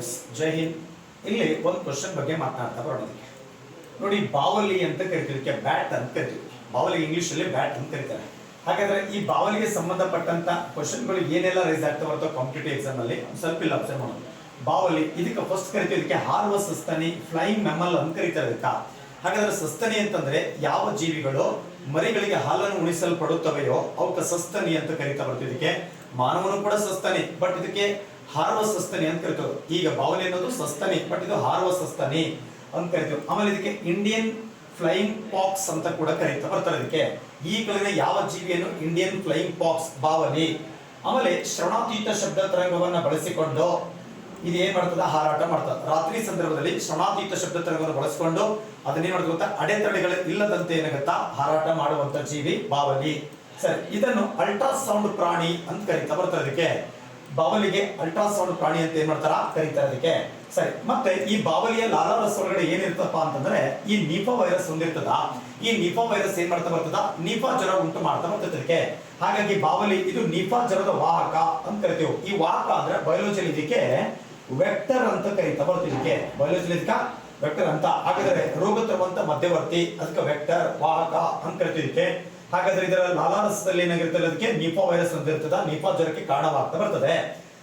S, ಜೈ ಹಿಂದ್. ಇಲ್ಲಿ ಒಂದು question ಬಗ್ಗೆ ಮಾತನಾಡ್ತಾ ಬರೋಣ ನೋಡಿ, ಬಾವಲಿ ಅಂತ ಕರಿತೀವಿ ಬ್ಯಾಟ್ ಅಂತ ಕರಿತೀವಿ ಬಾವಲಿ ಇಂಗ್ಲಿಷ್ ಅಲ್ಲಿ ಬ್ಯಾಟ್ ಅಂತ ಕರಿತಾರೆ. ಹಾಗಾದ್ರೆ ಈ ಬಾವಲಿಗೆ ಸಂಬಂಧಪಟ್ಟಂತ ಕ್ವಶನ್ಗಳು ಏನೆಲ್ಲ ರೈಸ್ ಆಗ್ತಾ ಬರ್ತೋ ಕಾಂಪಿಟೇಟಿವ್ ಎಕ್ಸಾಮ್ ಅಲ್ಲಿ ಸ್ವಲ್ಪ ಇಲ್ಲ ಅಬ್ಸರ್ವ್ ಮಾಡೋದು ಬಾವಲಿ, ಇದಕ್ಕೆ ಫಸ್ಟ್ ಕರಿತೀವಿ ಇದಕ್ಕೆ ಹಾರುವ ಸಸ್ತನಿ ಫ್ಲೈಯಿಂಗ್ ಮೆಮಲ್ ಅಂತ ಕರಿತಾರೆ ಅದಕ್ಕಾ ಹಾಗಾದ್ರೆ ಸಸ್ತನಿ ಅಂತಂದ್ರೆ ಯಾವ ಜೀವಿಗಳು ಮರಿಗಳಿಗೆ ಹಾಲನ್ನು ಉಣಿಸಲ್ಪಡುತ್ತವೆಯೋ ಅವಕ್ಕೆ ಸಸ್ತನಿ ಅಂತ ಕರಿತಾ ಬರ್ತೀವಿ ಇದಕ್ಕೆ ಮಾನವನು ಕೂಡ ಸಸ್ತನಿ. ಬಟ್ ಇದಕ್ಕೆ ಹಾರುವ ಸಸ್ತನಿ ಅಂತ ಕರಿತೇವೆ ಈಗ ಬಾವಲಿ ಅನ್ನೋದು ಸಸ್ತನಿ ಬಟ್ ಇದು ಹಾರುವ ಸಸ್ತನಿ ಅಂತ ಕರಿತೇವೆ ಆಮೇಲೆ ಇದಕ್ಕೆ ಇಂಡಿಯನ್ ಫ್ಲೈಯಿಂಗ್ ಪಾಕ್ಸ್ ಅಂತ ಕೂಡ ಕರೀತಾ ಬರ್ತಾರೆ ಅದಕ್ಕೆ ಈ ಯಾವ ಜೀವಿಯನ್ನು ಇಂಡಿಯನ್ ಫ್ಲೈಯಿಂಗ್ ಪಾಕ್ಸ್ ಬಾವಲಿ ಆಮೇಲೆ ಶ್ರವಣಾತೀತ ಶಬ್ದ ತರಂಗವನ್ನು ಬಳಸಿಕೊಂಡು ಇದು ಮಾಡ್ತದ? ಹಾರಾಟ ಮಾಡ್ತದ. ರಾತ್ರಿ ಸಂದರ್ಭದಲ್ಲಿ ಶ್ರವಣಾತೀತ ಶಬ್ದ ತರಂಗವನ್ನು ಬಳಸಿಕೊಂಡು ಅದನ್ನೇನ್ ಮಾಡ್ತದೆ ಗೊತ್ತಾ? ಅಡೆತಡೆಗಳು ಇಲ್ಲದಂತೆ ಏನಾಗುತ್ತಾ? ಹಾರಾಟ ಮಾಡುವಂತ ಜೀವಿ ಬಾವಲಿ ಸರಿ, ಇದನ್ನು ಅಲ್ಟ್ರಾಸೌಂಡ್ ಪ್ರಾಣಿ ಅಂತ ಕರೀತಾ ಬರ್ತದೆ ಇದಕ್ಕೆ. ಬಾವಲಿಗೆ ಅಲ್ಟ್ರಾಸೌಂಡ್ ಪ್ರಾಣಿ ಅಂತ ಏನ್ ಮಾಡ್ತಾರ? ಕರೀತಾರೆ ಅದಕ್ಕೆ ಸರಿ, ಮತ್ತೆ ಈ ಬಾವಲಿಯ ಲಾಲಾರಸ್ ಒಳಗಡೆ ಏನಿರ್ತಪ್ಪ ಅಂತಂದ್ರೆ, ಈ ನಿಫಾ ವೈರಸ್ ಹೊಂದಿರ್ತದ ಈ ನಿಫಾ ವೈರಸ್ ಏನ್ ಮಾಡ್ತಾ ಬರ್ತದ? ನಿಫಾ ಜ್ವರ ಉಂಟು ಮಾಡ್ತಾ ಬರ್ತದೆ ಅದಕ್ಕೆ ಹಾಗಾಗಿ ಬಾವಲಿ, ಇದು ನಿಫಾ ಜ್ವರದ ವಾಹಕ ಅಂತ ಕರಿತೀವಿ. ಈ ವಾಹಕ ಅಂದ್ರೆ ಬಯೋಲಜಿಯಲ್ಲಿ ಇದಕ್ಕೆ ವೆಕ್ಟರ್ ಅಂತ ಕರೀತಾ ಬರ್ತದೆ ಇದಕ್ಕೆ. ಇದಕ್ಕ ವೆಕ್ಟರ್ ಅಂತ. ಹಾಗಾದ್ರೆ ರೋಗ ತರುವಂತ ಮಧ್ಯವರ್ತಿ, ಅದಕ್ಕೆ ವೆಕ್ಟರ್, ವಾಹಕ ಅಂತ ಕರಿತೀವಿ ಹಾಗಾದ್ರೆ ಇದರ ಲಾಲಾರಸದಲ್ಲಿ ಏನಾಗಿರ್ತದೆ ಅದಕ್ಕೆ ನಿಫಾ ವೈರಸ್ ಅಂತ ಇರ್ತದ, ನಿಫಾ ಜ್ವರಕ್ಕೆ ಕಾರಣವಾಗ್ತಾ ಬರ್ತದೆ.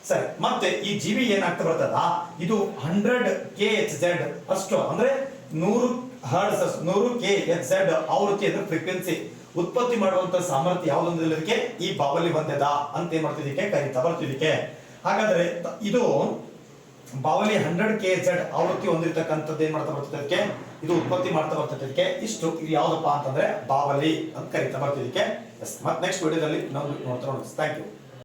ಸರಿ, ಮತ್ತೆ ಈ ಜೀವಿ ಏನಾಗ್ತಾ ಬರ್ತದ? ಇದು ಹಂಡ್ರೆಡ್ ಕೆ ಎಚ್ ಜೆಡ್ ಅಷ್ಟು ಅಂದ್ರೆ ನೂರು ಹರ್ಡ್ಸ್ ನೂರು ಕೆ ಎಚ್ ಜೆಡ್ ಆವೃತ್ತಿ ಅಂದ್ರೆ ಫ್ರೀಕ್ವೆನ್ಸಿ ಉತ್ಪತ್ತಿ ಮಾಡುವಂತ ಸಾಮರ್ಥ್ಯ ಯಾವ್ದೊಂದಿಲ್ಲದಕ್ಕೆ ಈ ಬಾವಲಿ ಬಂದದ ಅಂತ ಏನ್ ಮಾಡ್ತಿದ್ದಕ್ಕೆ, ಕರೀತಾ ಬರ್ತಿದ್ದಕ್ಕೆ. ಹಾಗಾದ್ರೆ ಇದು ಬಾವಲಿ ಹಂಡ್ರೆಡ್ ಕೆ ಜೆಡ್ ಆವೃತ್ತಿ ಹೊಂದಿರತಕ್ಕಂಥದ್ದು ಏನ್ ಮಾಡ್ತಾ ಬರ್ತದೆ ಅದಕ್ಕೆ? ಇದು ಉತ್ಪತ್ತಿ ಮಾಡ್ತಾ ಬರ್ತದೆ ಅದಕ್ಕೆ. ಇಷ್ಟು ಇದು ಯಾವುದಪ್ಪ ಅಂತಂದ್ರೆ ಬಾವಲಿ ಅಂತ ಕರೀತಾ ಬರ್ತಿದ್ದಕ್ಕೆ ಮತ್ತೆ ನೆಕ್ಸ್ಟ್ ವಿಡಿಯೋದಲ್ಲಿ ನಾವು ನೋಡ್ತಾ ನೋಡ್ತೀವಿ ಥ್ಯಾಂಕ್ ಯು